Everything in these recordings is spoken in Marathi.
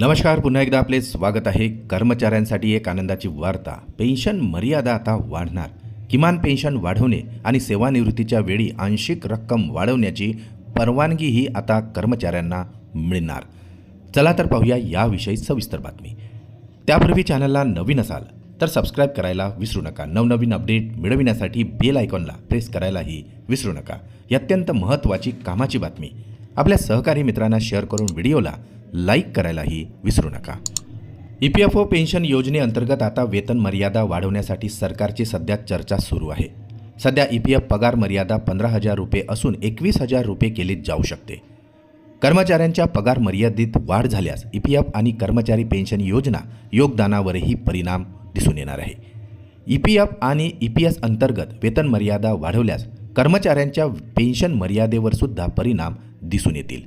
नमस्कार पुन्हा एकदा आपले स्वागत आहे. कर्मचाऱ्यांसाठी एक आनंदाची वार्ता. पेन्शन मर्यादा आता वाढणार. किमान पेन्शन वाढवणे आणि सेवानिवृत्तीच्या वेळी आंशिक रक्कम वाढवण्याची परवानगीही आता कर्मचाऱ्यांना मिळणार. चला तर पाहूया याविषयी सविस्तर बातमी. त्यापूर्वी चॅनलला नवीन असाल तर सबस्क्राईब करायला विसरू नका. नवनवीन अपडेट मिळविण्यासाठी बेल आयकॉनला प्रेस करायलाही विसरू नका. ही अत्यंत महत्त्वाची कामाची बातमी. आपल्या सहकारी मित्रांना शेअर करून व्हिडिओला लाईक करायलाही विसरू नका. E P F O pension योजनेअंतर्गत आता वेतन मर्यादा वाढवण्यासाठी सरकारची सध्या चर्चा सुरू आहे. सध्या ई पी एफ पगार मर्यादा पंधरा हजार रुपये असून एकवीस हजार रुपये केली जाऊ शकते. कर्मचाऱ्यांच्या पगार मर्यादित वाढ झाल्यास ई पी एफ आणि कर्मचारी पेन्शन योजना योगदानावरही परिणाम दिसून येणार आहे. ई पी एफ आणि ई पी एस अंतर्गत वेतन मर्यादा वाढवल्यास कर्मचाऱ्यांच्या पेन्शन मर्यादेवर सुद्धा परिणाम दिसून येतील.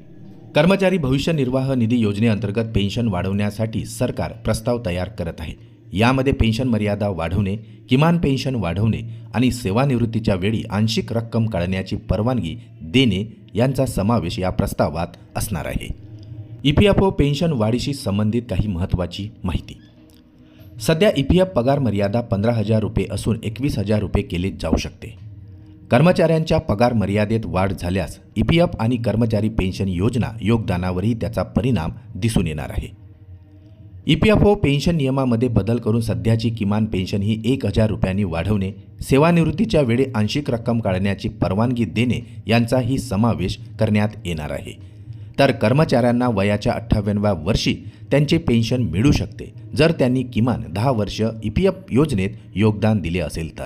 कर्मचारी भविष्य निर्वाह निधी योजनेअंतर्गत पेन्शन वाढवण्यासाठी सरकार प्रस्ताव तयार करत आहे. यामध्ये पेन्शन मर्यादा वाढवणे किमान पेन्शन वाढवणे आणि सेवानिवृत्तीच्या वेळी आंशिक रक्कम काढण्याची परवानगी देणे यांचा समावेश या प्रस्तावात असणार आहे. E P F O pension वाढीशी संबंधित काही महत्त्वाची माहिती. सध्या ई पी एफ पगार मर्यादा पंधरा हजार रुपये असून एकवीस हजार रुपये केले जाऊ शकते. कर्मचाऱ्यांच्या पगार मर्यादेत वाढ झाल्यास ई पी एफ आणि कर्मचारी पेन्शन योजना योगदानावरही त्याचा परिणाम दिसून येणार आहे. E P F O pension नियमामध्ये बदल करून सध्याची किमान पेन्शन ही एक हजार रुपयांनी वाढवणे सेवानिवृत्तीच्या वेळी आंशिक रक्कम काढण्याची परवानगी देणे यांचाही समावेश करण्यात येणार आहे. तर कर्मचाऱ्यांना वयाच्या अठ्ठावन्नव्या वर्षी त्यांचे पेन्शन मिळू शकते जर त्यांनी किमान दहा वर्ष ई पी एफ योजनेत योगदान दिले असेल तर.